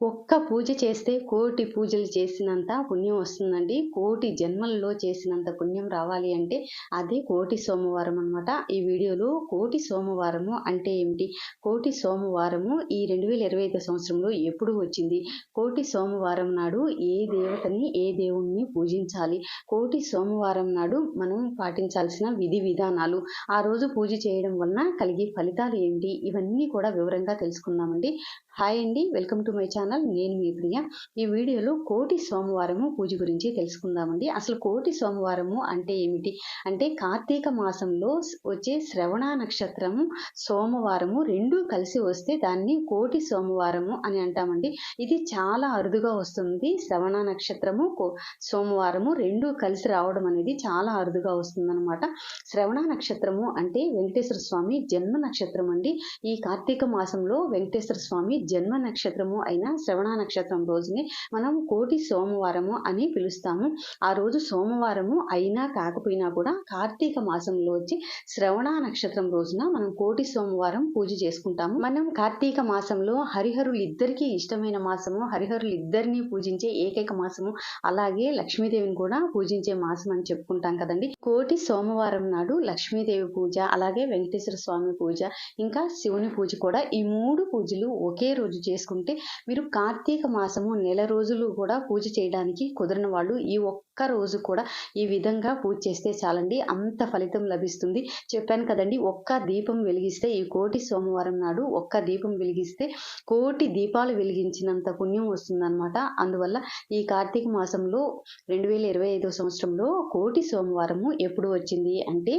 ఒక్క పూజ చేస్తే కోటి పూజలు చేసినంత పుణ్యం వస్తుందండి. కోటి జన్మల్లో చేసినంత పుణ్యం రావాలి అంటే అదే కోటి సోమవారం అనమాట ఈ వీడియోలో కోటి సోమవారము అంటే ఏమిటి? కోటి సోమవారము ఈ రెండు వేల ఇరవై ఐదు సంవత్సరంలో ఎప్పుడు వచ్చింది? కోటి సోమవారం నాడు ఏ దేవతని ఏ దేవుణ్ణి పూజించాలి? కోటి సోమవారం నాడు మనం పాటించాల్సిన విధి విధానాలు ఆ రోజు పూజ చేయడం వలన కలిగే ఫలితాలు ఏంటి ఇవన్నీ కూడా వివరంగా తెలుసుకుందామండి. హాయ్ అండి వెల్కమ్ టు మై ఛానల్. నేను మీ ప్రియ. ఈ వీడియోలో కోటి సోమవారము పూజ గురించి తెలుసుకుందామండి. అసలు కోటి సోమవారము అంటే ఏమిటి? అంటే కార్తీక మాసంలో వచ్చే శ్రవణ నక్షత్రము సోమవారము రెండు కలిసి వస్తే దాన్ని కోటి సోమవారము అని అంటామండి. ఇది చాలా అరుదుగా వస్తుంది. శ్రవణ నక్షత్రము సోమవారము రెండు కలిసి రావడం అనేది చాలా అరుదుగా వస్తుందన్నమాట. శ్రవణ నక్షత్రము అంటే వెంకటేశ్వర స్వామి జన్మ నక్షత్రం అండి ఈ కార్తీక మాసంలో వెంకటేశ్వర స్వామి జన్మ నక్షత్రము అయిన శ్రవణ నక్షత్రం రోజుని మనం కోటి సోమవారము అని పిలుస్తాము. ఆ రోజు సోమవారము అయినా కాకపోయినా కూడా కార్తీక మాసంలో వచ్చి శ్రవణ నక్షత్రం రోజున మనం కోటి సోమవారం పూజ చేసుకుంటాము. మనం కార్తీక మాసంలో హరిహరులు ఇద్దరికీ ఇష్టమైన మాసము హరిహరులు ఇద్దరిని పూజించే ఏకైక మాసము అలాగే లక్ష్మీదేవిని కూడా పూజించే మాసం అని చెప్పుకుంటాం కదండి. కోటి సోమవారం నాడు లక్ష్మీదేవి పూజ అలాగే వెంకటేశ్వర స్వామి పూజ ఇంకా శివుని పూజ కూడా ఈ మూడు పూజలు ఒకే రోజు చేసుకుంటే మీరు కార్తీక మాసము నెల రోజులు కూడా పూజ చేయడానికి కుదిరిన వాళ్ళు ఈ ఒక్క రోజు కూడా ఈ విధంగా పూజ చేస్తే చాలండి. అంత ఫలితం లభిస్తుంది. చెప్పాను కదండి ఒక్క దీపం వెలిగిస్తే ఈ కోటి సోమవారం నాడు ఒక్క దీపం వెలిగిస్తే కోటి దీపాలు వెలిగించినంత పుణ్యం వస్తుందన్నమాట. అందువల్ల ఈ కార్తీక మాసంలో రెండు వేల ఇరవై ఐదో సంవత్సరంలో కోటి సోమవారము ఎప్పుడు వచ్చింది అంటే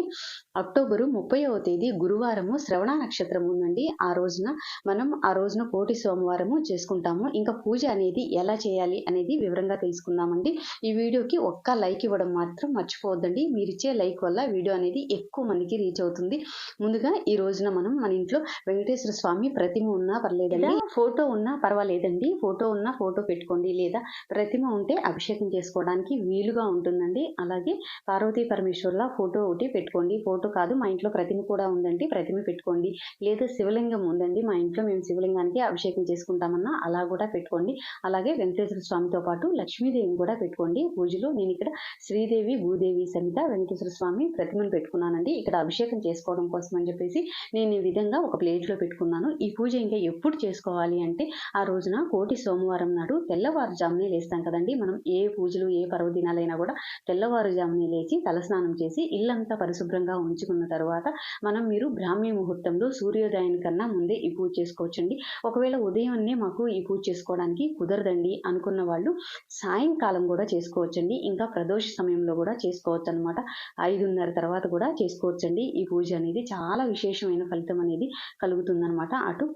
అక్టోబరు ముప్పైవ తేదీ గురువారము శ్రవణ నక్షత్రం ఉందండి. ఆ రోజున మనం ఆ రోజున కోటి సోమవారము చేసుకుంటాము. ఇంకా పూజ అనేది ఎలా చేయాలి అనేది వివరంగా తెలుసుకుందామండి. ఈ వీడియోకి ఒక్క లైక్ ఇవ్వడం మాత్రం మర్చిపోవద్దండి. మీరు ఇచ్చే లైక్ వల్ల వీడియో అనేది ఎక్కువ మందికి రీచ్ అవుతుంది. ముందుగా ఈ రోజున మనం మన ఇంట్లో వెంకటేశ్వర స్వామి ప్రతిమ ఉన్నా పర్లేదండి. ఫోటో ఉన్నా పర్వాలేదండి. ఫోటో ఉన్నా ఫోటో పెట్టుకోండి. లేదా ప్రతిమ ఉంటే అభిషేకం చేసుకోవడానికి వీలుగా ఉంటుందండి. అలాగే పార్వతీ పరమేశ్వర్ల ఫోటో ఒకటి పెట్టుకోండి. ఫోటో కాదు మా ఇంట్లో ప్రతిమ కూడా ఉందండి. ప్రతిమ పెట్టుకోండి. లేదా శివలింగం ఉందండి. మా ఇంట్లో మేము శివలింగానికి అభిషేకం చేసుకుంటామన్నా అలా కూడా పెట్టుకోండి. అలాగే వెంకటేశ్వర స్వామితో పాటు లక్ష్మీదేవిని కూడా పెట్టుకోండి. పూజలో నేను ఇక్కడ శ్రీదేవి భూదేవి సమిత వెంకటేశ్వర స్వామి ప్రతిమను పెట్టుకున్నానండి. ఇక్కడ అభిషేకం చేసుకోవడం కోసం అని చెప్పేసి నేను ఈ విధంగా ఒక ప్లేట్లో పెట్టుకున్నాను. ఈ పూజ ఇంకా ఎప్పుడు చేసుకోవాలి అంటే ఆ రోజున కోటి సోమవారం నాడు తెల్లవారుజామునే లేస్తాం కదండి. మనం ఏ పూజలు ఏ పర్వదినాలైనా కూడా తెల్లవారుజామునే లేచి తలస్నానం చేసి ఇల్లంతా పరిశుభ్రంగా ఉంచుకున్న తర్వాత మనం మీరు బ్రాహ్మీ ముహూర్తంలో సూర్యోదయం కన్నా ముందే ఈ పూజ చేసుకోవచ్చండి. ఒకవేళ ఒకవేళ ఉదయాన్నే మాకు ఈ పూజ చేసుకోవడానికి కుదరదండి అనుకున్న వాళ్ళు సాయంకాలం కూడా చేసుకోవచ్చండి. ఇంకా ప్రదోష సమయంలో కూడా చేసుకోవచ్చు అనమాట ఐదున్నర తర్వాత కూడా చేసుకోవచ్చండి. ఈ పూజ అనేది చాలా విశేషమైన ఫలితం అనేది కలుగుతుందన్నమాట. అటు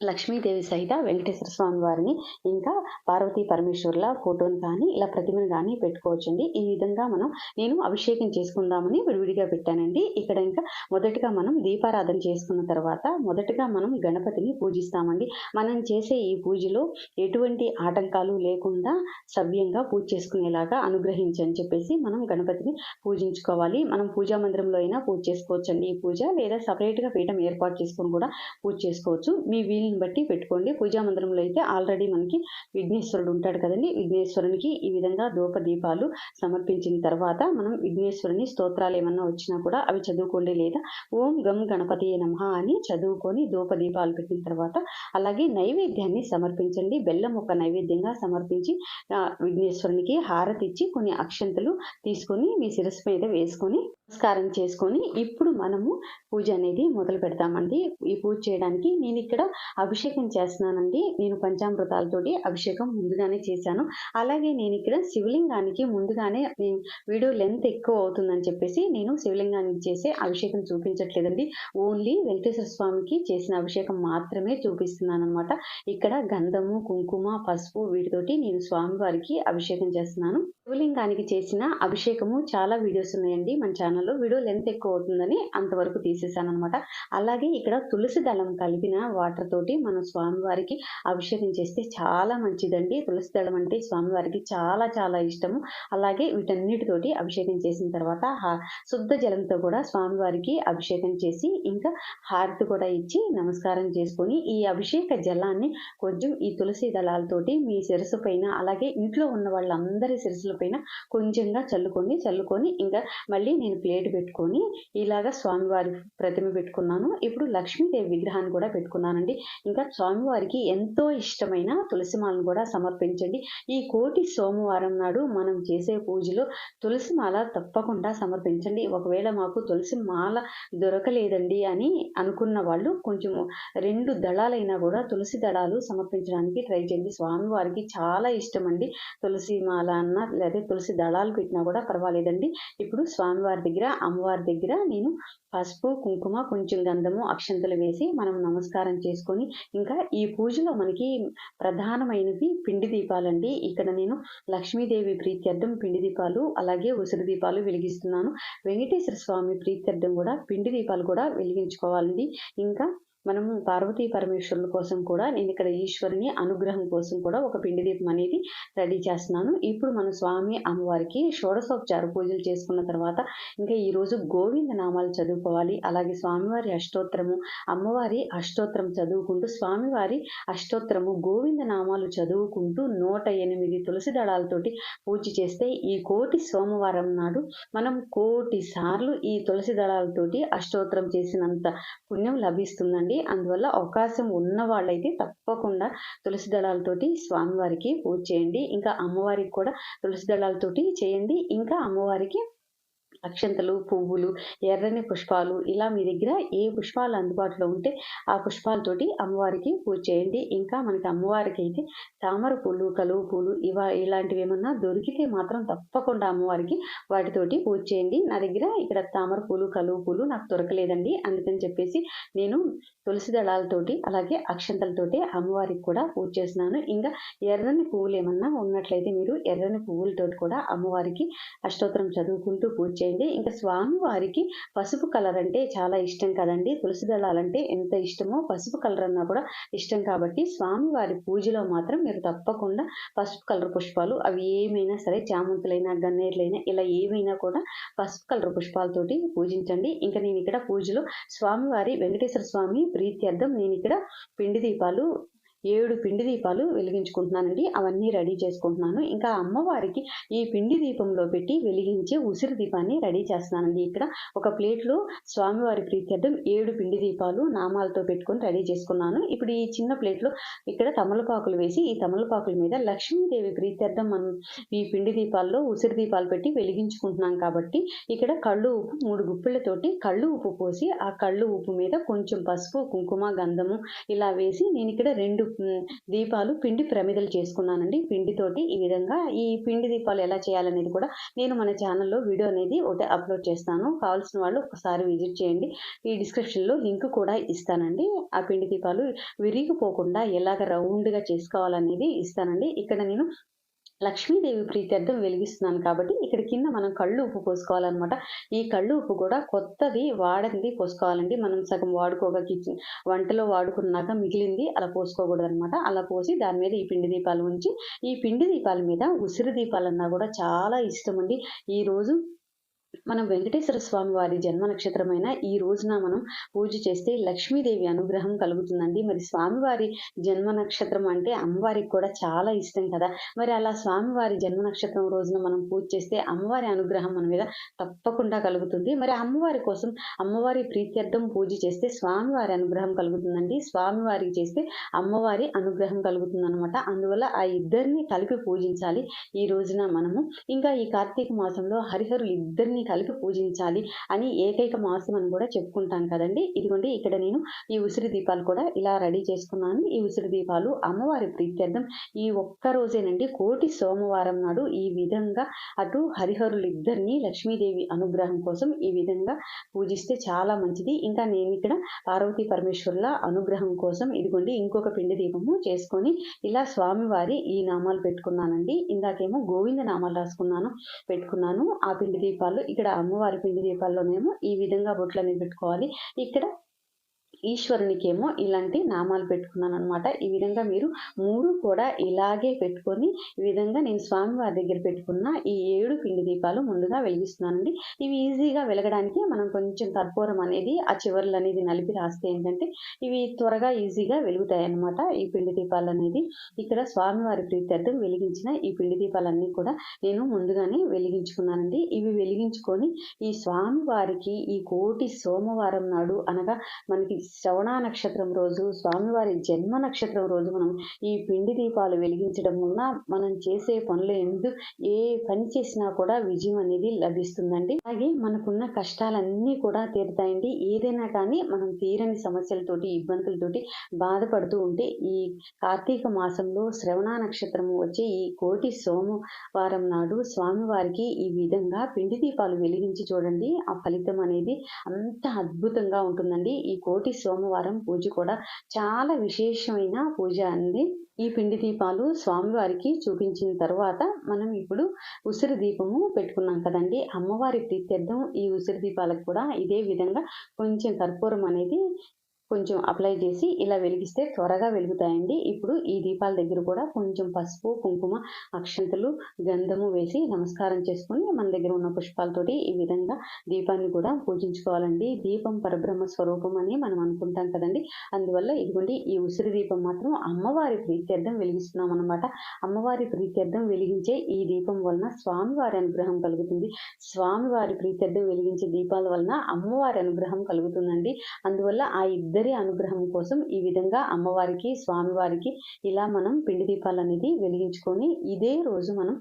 లక్ష్మీదేవి సహిత వెంకటేశ్వర స్వామి వారిని ఇంకా పార్వతీ పరమేశ్వర్ల ఫోటోని కానీ ఇలా ప్రతిమను కానీ పెట్టుకోవచ్చండి. ఈ విధంగా మనం నేను అభిషేకం చేసుకుందామని విడివిడిగా పెట్టానండి. ఇక్కడ ఇంకా మొదటగా మనం దీపారాధన చేసుకున్న తర్వాత మొదటగా మనం గణపతిని పూజిస్తామండి. మనం చేసే ఈ పూజలో ఎటువంటి ఆటంకాలు లేకుండా సవ్యంగా పూజ చేసుకునేలాగా అనుగ్రహించని చెప్పేసి మనం గణపతిని పూజించుకోవాలి. మనం పూజా మందిరంలో అయినా పూజ చేసుకోవచ్చండి ఈ పూజ. లేదా సపరేట్గా పీఠం ఏర్పాటు చేసుకొని కూడా పూజ చేసుకోవచ్చు. మీ వీలు వీలుని బట్టి పెట్టుకోండి. పూజా మందిరంలో అయితే ఆల్రెడీ మనకి విఘ్నేశ్వరుడు ఉంటాడు కదండి. విఘ్నేశ్వరునికి ఈ విధంగా ధూప దీపాలు సమర్పించిన తర్వాత మనం విఘ్నేశ్వరుని స్తోత్రాలు ఏమన్నా వచ్చినా కూడా అవి చదువుకోండి లేదా ఓం గం గణపతి నమ అని చదువుకొని ధూప దీపాలు పెట్టిన తర్వాత అలాగే నైవేద్యాన్ని సమర్పించండి. బెల్లం ఒక నైవేద్యంగా సమర్పించి విఘ్నేశ్వరునికి హారతి ఇచ్చి కొన్ని అక్షంతలు తీసుకొని మీ శిరస్సు మీద వేసుకొని నమస్కారం చేసుకొని ఇప్పుడు మనము పూజ అనేది మొదలు పెడతామండి. ఈ పూజ చేయడానికి నేను ఇక్కడ అభిషేకం చేస్తున్నానండి. నేను పంచామృతాలతోటి అభిషేకం ముందుగానే చేశాను. అలాగే నేను ఇక్కడ శివలింగానికి ముందుగానే వీడియో లెంత్ ఎక్కువ అవుతుందని చెప్పేసి నేను శివలింగానికి చేసే అభిషేకం చూపించట్లేదండి. ఓన్లీ వెంకటేశ్వర స్వామికి చేసిన అభిషేకం మాత్రమే చూపిస్తున్నాను అనమాట ఇక్కడ గంధము కుంకుమ పసుపు వీటితోటి నేను స్వామివారికి అభిషేకం చేస్తున్నాను. శివలింగానికి చేసిన అభిషేకము చాలా వీడియోస్ ఉన్నాయండి మన ఛానల్ ఛానల్లో వీడియో లెంత్ ఎక్కువ అవుతుందని అంతవరకు తీసేసాను అనమాట అలాగే ఇక్కడ తులసి దళం కలిపిన వాటర్ తోటి మనం స్వామివారికి అభిషేకం చేస్తే చాలా మంచిదండి. తులసి దళం అంటే స్వామివారికి చాలా చాలా ఇష్టము. అలాగే వీటన్నిటితోటి అభిషేకం చేసిన తర్వాత శుద్ధ జలంతో కూడా స్వామివారికి అభిషేకం చేసి ఇంకా హారతి కూడా ఇచ్చి నమస్కారం చేసుకొని ఈ అభిషేక జలాన్ని కొంచెం ఈ తులసి దళాలతోటి మీ శిరస్సు పైన అలాగే ఇంట్లో ఉన్న వాళ్ళందరి శిరస్సుల పైన కొంచెంగా చల్లుకొని చల్లుకొని ఇంకా మళ్ళీ నేను ప్లేట్ పెట్టుకొని ఇలాగా స్వామివారి ప్రతిమ పెట్టుకున్నాను. ఇప్పుడు లక్ష్మీదేవి విగ్రహాన్ని కూడా పెట్టుకున్నానండి. ఇంకా స్వామివారికి ఎంతో ఇష్టమైన తులసిమాలను కూడా సమర్పించండి. ఈ కోటి సోమవారం నాడు మనం చేసే పూజలో తులసి మాల తప్పకుండా సమర్పించండి. ఒకవేళ మాకు తులసి మాల దొరకలేదండి అని అనుకున్న వాళ్ళు కొంచెం రెండు దళాలైనా కూడా తులసి దళాలు సమర్పించడానికి ట్రై చేయండి. స్వామివారికి చాలా ఇష్టం అండి తులసి మాల అన్న లేదా తులసి దళాలు పెట్టినా కూడా పర్వాలేదండి. ఇప్పుడు స్వామివారి దగ్గర అమ్మవారి దగ్గర నేను పసుపు కుంకుమ కొంచెం గంధము అక్షంతలు వేసి మనం నమస్కారం చేసుకొని ఇంకా ఈ పూజలో మనకి ప్రధానమైనది పిండి దీపాలండి. ఇక్కడ నేను లక్ష్మీదేవి ప్రీత్యర్థం పిండి దీపాలు అలాగే ఉసిరి దీపాలు వెలిగిస్తున్నాను. వెంకటేశ్వర స్వామి ప్రీత్యర్థం కూడా పిండి దీపాలు కూడా వెలిగించుకోవాలండి. ఇంకా మనము పార్వతీ పరమేశ్వరుల కోసం కూడా నేను ఇక్కడ ఈశ్వరుని అనుగ్రహం కోసం కూడా ఒక పిండి దీపం అనేది రెడీ చేస్తున్నాను. ఇప్పుడు మన స్వామి అమ్మవారికి షోడశోపచార పూజలు చేసుకున్న తర్వాత ఇంకా ఈరోజు గోవింద నామాలు చదువుకోవాలి. అలాగే స్వామివారి అష్టోత్తరము అమ్మవారి అష్టోత్తరం చదువుకుంటూ స్వామివారి అష్టోత్తరము గోవింద నామాలు చదువుకుంటూ నూట ఎనిమిది తులసి దళాలతోటి పూజ చేస్తే ఈ కోటి సోమవారం నాడు మనం కోటి సార్లు ఈ తులసి దళాలతోటి అష్టోత్తరం చేసినంత పుణ్యం లభిస్తుందండి. అందువల్ల అవకాశం ఉన్న వాళ్ళైతే తప్పకుండా తులసి దళాలతోటి స్వామివారికి పూజ చేయండి. ఇంకా అమ్మవారికి కూడా తులసి దళాలతోటి చేయండి. ఇంకా అమ్మవారికి అక్షంతలు పువ్వులు ఎర్రని పుష్పాలు ఇలా మీ దగ్గర ఏ పుష్పాలు అందుబాటులో ఉంటే ఆ పుష్పాలతోటి అమ్మవారికి పూజ చేయండి. ఇంకా మనకి అమ్మవారికి అయితే తామర పూలు కలువ పూలు ఇవా ఇలాంటివి ఏమన్నా దొరికితే మాత్రం తప్పకుండా అమ్మవారికి వాటితోటి పూజ చేయండి. నా దగ్గర ఇక్కడ తామర పూలు కలువ పూలు నాకు దొరకలేదండి. అందుకని చెప్పేసి నేను తులసి దళాలతోటి అలాగే అక్షంతలతోటి అమ్మవారికి కూడా పూజ చేస్తున్నాను. ఇంకా ఎర్రని పువ్వులు ఏమన్నా ఉన్నట్లయితే మీరు ఎర్రని పువ్వులతోటి కూడా అమ్మవారికి అష్టోత్తరం చదువుకుంటూ పూజ చేయండి. ఇంకా స్వామివారికి పసుపు కలర్ అంటే చాలా ఇష్టం కదండి. తులసి దళాలంటే ఎంత ఇష్టమో పసుపు కలర్ అన్నా కూడా ఇష్టం కాబట్టి స్వామివారి పూజలో మాత్రం మీరు తప్పకుండా పసుపు కలర్ పుష్పాలు అవి ఏమైనా సరే చామంతులైనా గన్నేర్లైనా ఇలా ఏమైనా కూడా పసుపు కలర్ పుష్పాలతోటి పూజించండి. ఇంకా నేను ఇక్కడ పూజలో స్వామివారి వెంకటేశ్వర స్వామి ప్రీత్యర్థం. నేను ఇక్కడ పిండి దీపాలు ఏడు పిండి దీపాలు వెలిగించుకుంటున్నానండి. అవన్నీ రెడీ చేసుకుంటున్నాను. ఇంకా అమ్మవారికి ఈ పిండి దీపంలో పెట్టి వెలిగించే ఉసిరి దీపాన్ని రెడీ చేస్తున్నానండి. ఇక్కడ ఒక ప్లేట్లో స్వామివారి ప్రీత్యర్థం ఏడు పిండి దీపాలు నామాలతో పెట్టుకొని రెడీ చేసుకున్నాను. ఇప్పుడు ఈ చిన్న ప్లేట్లో ఇక్కడ తమలపాకులు వేసి ఈ తమలపాకుల మీద లక్ష్మీదేవి ప్రీత్యర్థం మనం ఈ పిండి దీపాల్లో ఉసిరి దీపాలు పెట్టి వెలిగించుకుంటున్నాం కాబట్టి ఇక్కడ కళ్ళు ఉప్పు మూడు గుప్పిళ్ళతోటి కళ్ళు ఉప్పు పోసి ఆ కళ్ళు ఉప్పు మీద కొంచెం పసుపు కుంకుమ గంధము ఇలా వేసి నేను ఇక్కడ రెండు దీపాలు పిండి ప్రమిదలు చేసుకున్నానండి. పిండితోటి ఈ విధంగా ఈ పిండి దీపాలు ఎలా చేయాలనేది కూడా నేను మన ఛానల్లో వీడియో అనేది ఒకటి అప్లోడ్ చేస్తాను. కావాల్సిన వాళ్ళు ఒకసారి విజిట్ చేయండి. ఈ డిస్క్రిప్షన్లో లింక్ కూడా ఇస్తానండి. ఆ పిండి దీపాలు విరిగిపోకుండా ఎలాగ రౌండ్గా చేసుకోవాలనేది ఇస్తానండి. ఇక్కడ నేను లక్ష్మీదేవి ప్రీత్యర్థం వెలిగిస్తున్నాను కాబట్టి ఇక్కడ కింద మనం కళ్ళు ఉప్పు పోసుకోవాలన్నమాట. ఈ కళ్ళు ఉప్పు కూడా కొత్తది వాడింది పోసుకోవాలండి. మనం సగం వాడుకోగా కిచెన్ వంటలో వాడుకున్నాక మిగిలింది అలా పోసుకోకూడదు అనమాట అలా పోసి దాని మీద ఈ పిండి దీపాలు ఉంచి ఈ పిండి దీపాల మీద ఉసిరి దీపాలన్నా కూడా చాలా ఇష్టం అండి ఈ రోజు మనం వెంకటేశ్వర స్వామి వారి జన్మ నక్షత్రమైన ఈ రోజున మనం పూజ చేస్తే లక్ష్మీదేవి అనుగ్రహం కలుగుతుందండి. మరి స్వామివారి జన్మ నక్షత్రం అంటే అమ్మవారికి కూడా చాలా ఇష్టం కదా. మరి అలా స్వామివారి జన్మ నక్షత్రం రోజున మనం పూజ చేస్తే అమ్మవారి అనుగ్రహం మన మీద తప్పకుండా కలుగుతుంది. మరి అమ్మవారి కోసం అమ్మవారి ప్రీత్యర్థం పూజ చేస్తే స్వామివారి అనుగ్రహం కలుగుతుందండి. స్వామివారికి చేస్తే అమ్మవారి అనుగ్రహం కలుగుతుందనమాట అందువల్ల ఆ ఇద్దరిని కలిపి పూజించాలి. ఈ రోజున మనము ఇంకా ఈ కార్తీక మాసంలో హరిహరు ఇద్దరిని కలిపి పూజించాలి అని ఏకైక మాసం అని కూడా చెప్పుకుంటాం కదండి. ఇదిగోండి ఇక్కడ నేను ఈ ఉసిరి దీపాలు కూడా ఇలా రెడీ చేసుకున్నాను. ఈ ఉసిరి దీపాలు అమ్మవారి ప్రీత్యర్థం. ఈ ఒక్క రోజేనండి కోటి సోమవారం నాడు ఈ విధంగా అటు హరిహరులు ఇద్దరిని లక్ష్మీదేవి అనుగ్రహం కోసం ఈ విధంగా పూజిస్తే చాలా మంచిది. ఇంకా నేను ఇక్కడ పార్వతీ పరమేశ్వరుల అనుగ్రహం కోసం ఇదిగోండి ఇంకొక పిండి దీపము చేసుకొని ఇలా స్వామివారి ఈ నామాలు పెట్టుకున్నానండి. ఇందాకేమో గోవింద నామాలు రాసుకున్నాను పెట్టుకున్నాను. ఆ పిండి దీపాలు ఇక్కడ అమ్మవారి పిండి దీపాల్లోనేమో ఈ విధంగా బొట్లనేవి పెట్టుకోవాలి. ఇక్కడ ఈశ్వరునికేమో ఇలాంటి నామాలు పెట్టుకున్నాను అనమాట ఈ విధంగా మీరు మూడు కూడా ఇలాగే పెట్టుకొని ఈ విధంగా నేను స్వామివారి దగ్గర పెట్టుకున్న ఈ ఏడు పిండి దీపాలు ముందుగా వెలిగిస్తున్నానండి. ఇవి ఈజీగా వెలగడానికి మనం కొంచెం కర్పూరం అనేది ఆ చివర్లు అనేది నలిపి రాస్తే ఏంటంటే ఇవి త్వరగా ఈజీగా వెలుగుతాయి అన్నమాట ఈ పిండి దీపాలు అనేది. ఇక్కడ స్వామివారి ప్రీత్యర్థం వెలిగించిన ఈ పిండి దీపాలన్నీ కూడా నేను ముందుగానే వెలిగించుకున్నానండి. ఇవి వెలిగించుకొని ఈ స్వామివారికి ఈ కోటి సోమవారం నాడు అనగా మనకి శ్రవణ నక్షత్రం రోజు స్వామివారి జన్మ నక్షత్రం రోజు మనం ఈ పిండి దీపాలు వెలిగించడం వలన మనం చేసే పనులు ఎందు ఏ పని చేసినా కూడా విజయం అనేది లభిస్తుందండి. అలాగే మనకున్న కష్టాలన్నీ కూడా తీరుతాయండి. ఏదైనా కానీ మనం తీరని సమస్యలతోటి ఇబ్బందులతోటి బాధపడుతూ ఉంటే ఈ కార్తీక మాసంలో శ్రవణ నక్షత్రము వచ్చే ఈ కోటి సోమవారం నాడు స్వామివారికి ఈ విధంగా పిండి దీపాలు వెలిగించి చూడండి. ఆ ఫలితం అనేది అంత అద్భుతంగా ఉంటుందండి. ఈ కోటి సోమవారం పూజ కూడా చాలా విశేషమైన పూజ అండి. ఈ పిండి దీపాలు స్వామివారికి చూపించిన తర్వాత మనం ఇప్పుడు ఉసిరి దీపము పెట్టుకున్నాం కదండి. అమ్మవారి ప్రీత్యర్థం ఈ ఉసిరి దీపాలకు కూడా ఇదే విధంగా కొంచెం కర్పూరం అనేది కొంచెం అప్లై చేసి ఇలా వెలిగిస్తే త్వరగా వెలుగుతాయండి. ఇప్పుడు ఈ దీపాల దగ్గర కూడా కొంచెం పసుపు కుంకుమ అక్షంతలు గంధము వేసి నమస్కారం చేసుకుని మన దగ్గర ఉన్న పుష్పాలతోటి ఈ విధంగా దీపాన్ని కూడా పూజించుకోవాలండి. దీపం పరబ్రహ్మ స్వరూపం అని మనం అనుకుంటాం కదండి. అందువల్ల ఇదిగోండి ఈ ఉసిరి దీపం మాత్రం అమ్మవారి ప్రీత్యర్థం వెలిగిస్తున్నాం అనమాట అమ్మవారి ప్రీత్యర్థం వెలిగించే ఈ దీపం వలన స్వామివారి అనుగ్రహం కలుగుతుంది. స్వామివారి ప్రీత్యర్థం వెలిగించే దీపాల వలన అమ్మవారి అనుగ్రహం కలుగుతుందండి. అందువల్ల ఆ ఇద్దరు అనుగ్రహం కోసం ఈ విధంగా అమ్మవారికి స్వామివారికి ఇలా మనం పిండి దీపాలు అనేది వెలిగించుకొని ఇదే రోజు మనం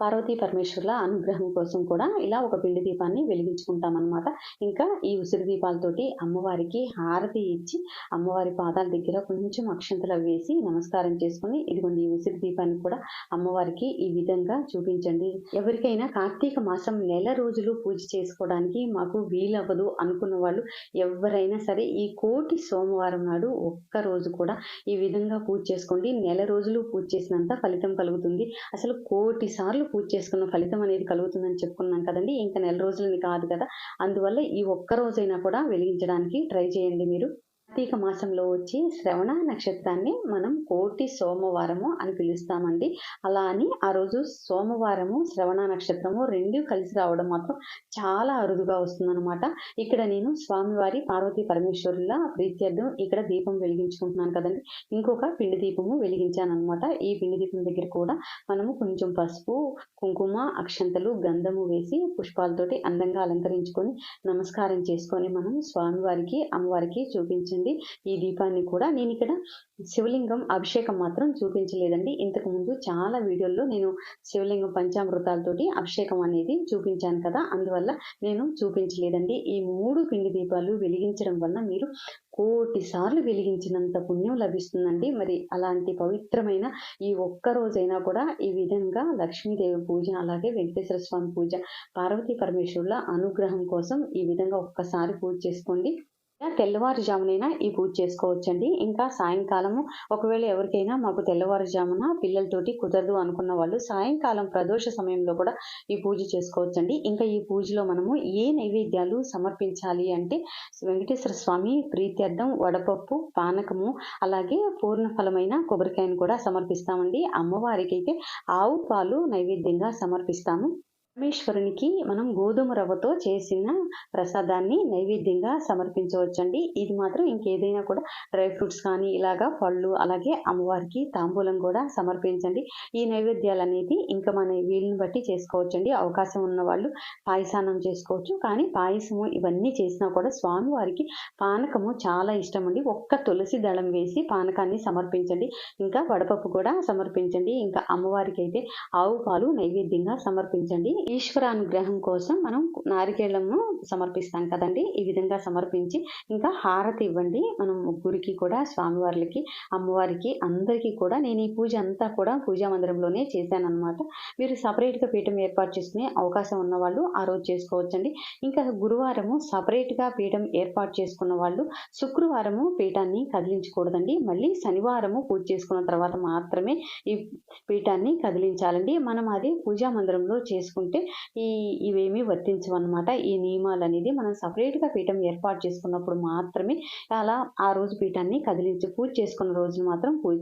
పార్వతీ పరమేశ్వరుల అనుగ్రహం కోసం కూడా ఇలా ఒక పిండి దీపాన్ని వెలిగించుకుంటాం అనమాట ఇంకా ఈ ఉసిరి దీపాలతోటి అమ్మవారికి హారతి ఇచ్చి అమ్మవారి పాదాల దగ్గర కొంచెం అక్షంతలు వేసి నమస్కారం చేసుకుని ఇదిగోండి ఈ ఉసిరి దీపాన్ని కూడా అమ్మవారికి ఈ విధంగా చూపించండి. ఎవరికైనా కార్తీక మాసం నెల రోజులు పూజ చేసుకోవడానికి మాకు వీలవ్వదు అనుకున్న వాళ్ళు ఎవరైనా సరే ఈ కోటి సోమవారం నాడు ఒక్క రోజు కూడా ఈ విధంగా పూజ చేసుకోండి. నెల రోజులు పూజ చేసినంత ఫలితం కలుగుతుంది. అసలు కోటి సార్లు పూజ చేసుకున్న ఫలితం అనేది కలుగుతుందని చెప్పుకున్నాం కదండి. ఇంకా నెల రోజులని కాదు కదా. అందువల్ల ఈ ఒక్క రోజైనా కూడా వెలిగించడానికి ట్రై చేయండి మీరు. కార్తీక మాసంలో వచ్చి శ్రవణ నక్షత్రాన్ని మనం కోటి సోమవారము అని పిలుస్తామండి. అలా అని ఆ రోజు సోమవారము శ్రవణ నక్షత్రము రెండు కలిసి రావడం మాత్రం చాలా అరుదుగా వస్తుందన్నమాట. ఇక్కడ నేను స్వామివారి పార్వతీ పరమేశ్వరుల ప్రీత్యర్థం ఇక్కడ దీపం వెలిగించుకుంటున్నాను కదండి. ఇంకొక పిండి దీపము వెలిగించాను అనమాట ఈ పిండి దీపం దగ్గర కూడా మనము కొంచెం పసుపు కుంకుమ అక్షంతలు గంధము వేసి పుష్పాలతోటి అందంగా అలంకరించుకొని నమస్కారం చేసుకొని మనం స్వామివారికి అమ్మవారికి చూపించండి ఈ దీపాన్ని కూడా నేను ఇక్కడ శివలింగం అభిషేకం మాత్రం చూపించలేదండి. ఇంతకు ముందు చాలా వీడియోల్లో నేను శివలింగం పంచామృతాలతోటి అభిషేకం అనేది చూపించాను కదా. అందువల్ల నేను చూపించలేదండి. ఈ మూడు పిండి దీపాలు వెలిగించడం వల్ల మీరు కోటి సార్లు వెలిగించినంత పుణ్యం లభిస్తుందండి. మరి అలాంటి పవిత్రమైన ఈ ఒక్క రోజైనా కూడా ఈ విధంగా లక్ష్మీదేవి పూజ అలాగే వెంకటేశ్వర స్వామి పూజ పార్వతీ పరమేశ్వరుల అనుగ్రహం కోసం ఈ విధంగా ఒక్కసారి పూజ చేసుకోండి. తెల్లవారుజామునైనా ఈ పూజ చేసుకోవచ్చండి. ఇంకా సాయంకాలము ఒకవేళ ఎవరికైనా మాకు తెల్లవారుజామున పిల్లలతోటి కుదరదు అనుకున్న వాళ్ళు సాయంకాలం ప్రదోష సమయంలో కూడా ఈ పూజ చేసుకోవచ్చండి. ఇంకా ఈ పూజలో మనము ఏ నైవేద్యాలు సమర్పించాలి అంటే వెంకటేశ్వర స్వామి ప్రీత్యర్థం వడపప్పు పానకము అలాగే పూర్ణ ఫలమైన కొబ్బరికాయను కూడా సమర్పిస్తామండి. అమ్మవారికి అయితే ఆవు పాలు నైవేద్యంగా సమర్పిస్తాము. పరమేశ్వరునికి మనం గోధుమ రవ్వతో చేసిన ప్రసాదాన్ని నైవేద్యంగా సమర్పించవచ్చండి. ఇది మాత్రం ఇంకేదైనా కూడా డ్రై ఫ్రూట్స్ కానీ ఇలాగా పళ్ళు అలాగే అమ్మవారికి తాంబూలం కూడా సమర్పించండి. ఈ నైవేద్యాలు అనేది ఇంకా మన వీలుని బట్టి చేసుకోవచ్చండి. అవకాశం ఉన్న వాళ్ళు పాయసానం చేసుకోవచ్చు. కానీ పాయసము ఇవన్నీ చేసినా కూడా స్వామివారికి పానకము చాలా ఇష్టం అండి ఒక్క తులసి దళం వేసి పానకాన్ని సమర్పించండి. ఇంకా వడపప్పు కూడా సమర్పించండి. ఇంకా అమ్మవారికి అయితే ఆవు పాలు నైవేద్యంగా సమర్పించండి. ఈశ్వరానుగ్రహం కోసం మనం నారికేళము సమర్పిస్తాం కదండి. ఈ విధంగా సమర్పించి ఇంకా హారతి ఇవ్వండి. మనం ముగ్గురికి కూడా స్వామివార్లకి అమ్మవారికి అందరికీ కూడా నేను ఈ పూజ అంతా కూడా పూజా మందిరంలోనే చేశాను అనమాట మీరు సపరేట్గా పీఠం ఏర్పాటు చేసుకునే అవకాశం ఉన్న వాళ్ళు ఆ రోజు చేసుకోవచ్చండి. ఇంకా గురువారము సపరేట్గా పీఠం ఏర్పాటు చేసుకున్న వాళ్ళు శుక్రవారము పీఠాన్ని కదిలించకూడదండి. మళ్ళీ శనివారము పూజ చేసుకున్న తర్వాత మాత్రమే ఈ పీఠాన్ని కదిలించాలండి. మనం అది పూజా మందిరంలో చేసుకుంటాం ఉంటే ఈ ఇవేమీ వర్తించవన్నమాట. ఈ నియమాలు అనేది మనం సపరేట్గా పీఠం ఏర్పాటు చేసుకున్నప్పుడు మాత్రమే అలా ఆ రోజు పీఠాన్ని కదిలించి పూజ చేసుకున్న రోజులు మాత్రం పూజ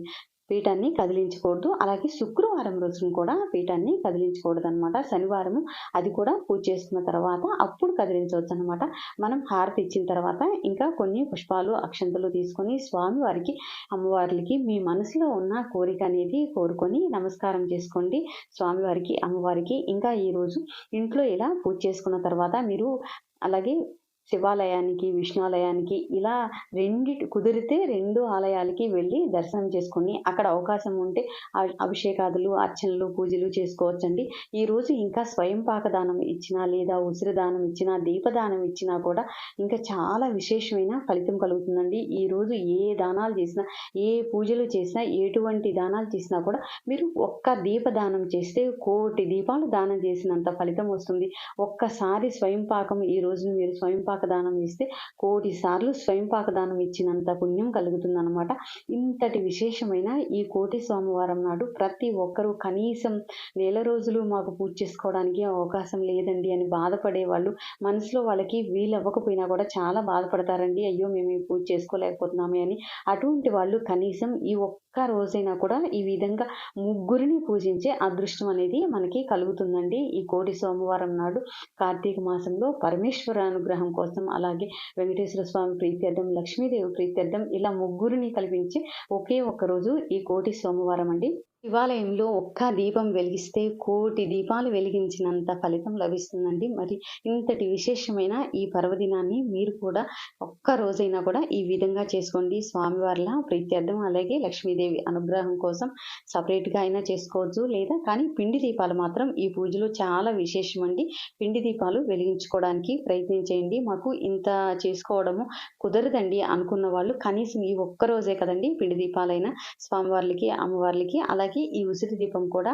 పీఠాన్ని కదిలించకూడదు. అలాగే శుక్రవారం రోజున కూడా పీఠాన్ని కదిలించకూడదు అనమాట శనివారం అది కూడా పూజ చేసుకున్న తర్వాత అప్పుడు కదిలించవచ్చు అనమాట మనం హారతి ఇచ్చిన తర్వాత ఇంకా కొన్ని పుష్పాలు అక్షంతలు తీసుకొని స్వామివారికి అమ్మవార్లకి మీ మనసులో ఉన్న కోరిక అనేది కోరుకొని నమస్కారం చేసుకోండి. స్వామివారికి అమ్మవారికి ఇంకా ఈరోజు ఇంట్లో ఇలా పూజ చేసుకున్న తర్వాత మీరు అలాగే శివాలయానికి విష్ణాలయానికి ఇలా రెండిటి కుదిరితే రెండు ఆలయాలకి వెళ్ళి దర్శనం చేసుకొని అక్కడ అవకాశం ఉంటే అభిషేకాదులు అర్చనలు పూజలు చేసుకోవచ్చండి. ఈరోజు ఇంకా స్వయం పాకదానం ఇచ్చినా లేదా ఉసిరి దానం ఇచ్చినా దీపదానం ఇచ్చినా కూడా ఇంకా చాలా విశేషమైన ఫలితం కలుగుతుందండి. ఈరోజు ఏ దానాలు చేసినా ఏ పూజలు చేసినా ఎటువంటి దానాలు చేసినా కూడా మీరు ఒక్క దీపదానం చేస్తే కోటి దీపాలు దానం చేసినంత ఫలితం వస్తుంది. ఒక్కసారి స్వయం పాకం ఈ రోజు మీరు స్వయం పాకం దానం ఇస్తే కోటి సార్లు స్వయంపాక దానం ఇచ్చినంత పుణ్యం కలుగుతుంది అనమాట ఇంతటి విశేషమైన ఈ కోటి సోమవారం నాడు ప్రతి ఒక్కరూ కనీసం నెల రోజులు మాకు పూజ చేసుకోవడానికి అవకాశం లేదండి అని బాధపడే వాళ్ళు మనసులో వాళ్ళకి వీలవ్వకపోయినా కూడా చాలా బాధపడతారండి. అయ్యో మేము ఈ పూజ చేసుకోలేకపోతున్నామే అని. అటువంటి వాళ్ళు కనీసం ఈ ఒక్క రోజైనా కూడా ఈ విధంగా ముగ్గురిని పూజించే అదృష్టం అనేది మనకి కలుగుతుందండి ఈ కోటి సోమవారం నాడు. కార్తీక మాసంలో పరమేశ్వర అనుగ్రహం కోసం అలాగే వెంకటేశ్వర స్వామి ప్రీత్యర్థం లక్ష్మీదేవి ప్రీత్యర్థం ఇలా ముగ్గురిని కల్పించి ఒకే ఒక్క రోజు ఈ కోటి సోమవారం అండి. శివాలయంలో ఒక్క దీపం వెలిగిస్తే కోటి దీపాలు వెలిగించినంత ఫలితం లభిస్తుందండి. మరి ఇంతటి విశేషమైన ఈ పర్వదినాన్ని మీరు కూడా ఒక్క రోజైనా కూడా ఈ విధంగా చేసుకోండి. స్వామివార్ల ప్రీత్యర్థం అలాగే లక్ష్మీదేవి అనుగ్రహం కోసం సపరేట్గా అయినా చేసుకోవచ్చు. లేదా కానీ పిండి దీపాలు మాత్రం ఈ పూజలో చాలా విశేషం అండి పిండి దీపాలు వెలిగించుకోవడానికి ప్రయత్నించేయండి మాకు ఇంత చేసుకోవడము కుదరదండి అనుకున్న వాళ్ళు కనీసం ఈ ఒక్క రోజే కదండి పిండి దీపాలైనా స్వామివార్లకి అమ్మవార్లకి అలాగే ఈ ఉసిరి దీపం కూడా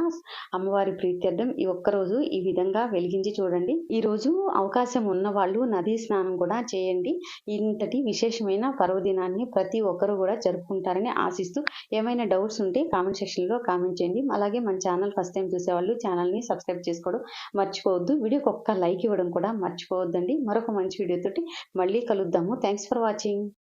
అమ్మవారి ప్రీత్యర్థం ఈ ఒక్క రోజు ఈ విధంగా వెలిగించి చూడండి. ఈ రోజు అవకాశం ఉన్న వాళ్ళు నదీ స్నానం కూడా చేయండి. ఇంతటి విశేషమైన పర్వదినాన్ని ప్రతి ఒక్కరు కూడా జరుపుకుంటారని ఆశిస్తూ ఏమైనా డౌట్స్ ఉంటే కామెంట్ సెక్షన్లో కామెంట్ చేయండి. అలాగే మన ఛానల్ ఫస్ట్ టైం చూసేవాళ్ళు ఛానల్ని సబ్స్క్రైబ్ చేసుకోవడం మర్చిపోవద్దు. వీడియోకి ఒక్క లైక్ ఇవ్వడం కూడా మర్చిపోవద్దండి. మరొక మంచి వీడియోతోటి మళ్ళీ కలుద్దాము. Thanks for watching.